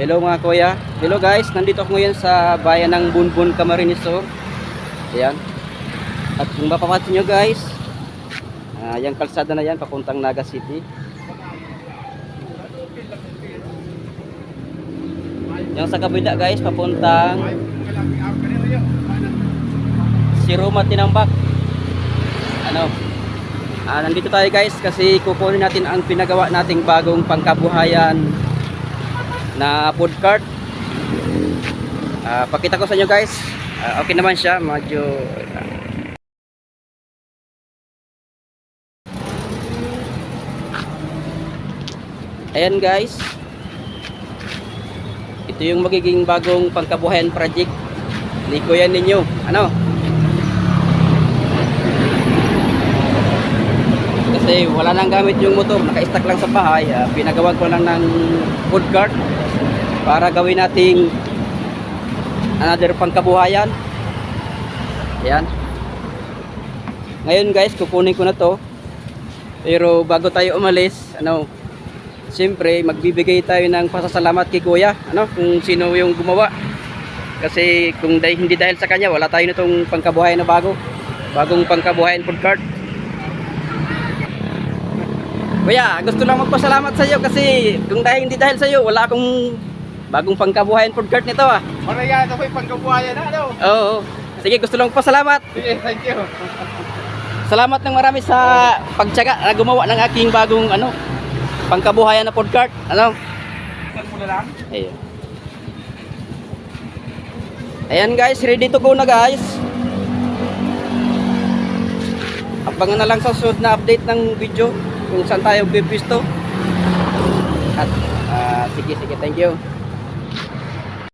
Hello mga kuya. Hello guys, nandito ako ngayon sa bayan ng Bunbun, Camarines Sur. Ayan. At kung mapapansin nyo guys, ah, yung kalsada na yan papuntang Naga City. Yung sa kabila guys, papuntang Siroma Tinambak. Ano? Ah, nandito tayo guys kasi kukunin natin ang pinagawa nating bagong pangkabuhayan na food cart. Ah, pakita ko sa inyo guys. Ah, okay naman siya, medyo Ayan guys. Ito yung magiging bagong pangkabuhayan project ni Kuya ninyo. Ano? Kasi wala nang gamit yung motor, naka-stack lang sa bahay. Ah, pinagawa ko lang ng food cart para gawin nating another pangkabuhayan. Ayan. Ngayon guys, kukunin ko na to. Pero bago tayo umalis, ano, siyempre magbibigay tayo ng pasasalamat kay Kuya, ano, kung sino yung gumawa. Kasi kung dahil, hindi dahil sa kanya, wala tayo nitong pangkabuhayan na bago. Bagong pangkabuhayan food cart. Kuya, gusto lang magpasalamat sa iyo kasi kung dahil hindi dahil sa iyo, wala akong bagong pangkabuhayan food cart nito ah. Yan? Ako yung pangkabuhayan na, ano? Oo. Sige, gusto lang magpasalamat. Sige, thank you. Salamat ng marami sa pagtyaga na gumawa ng aking bagong ano, pangkabuhayan na food cart. Ano? Ayun. Ayan guys, ready to go na guys. Abangan na lang sa susunod na update ng video kung saan tayo pipisto. At ah, sige sige, thank you.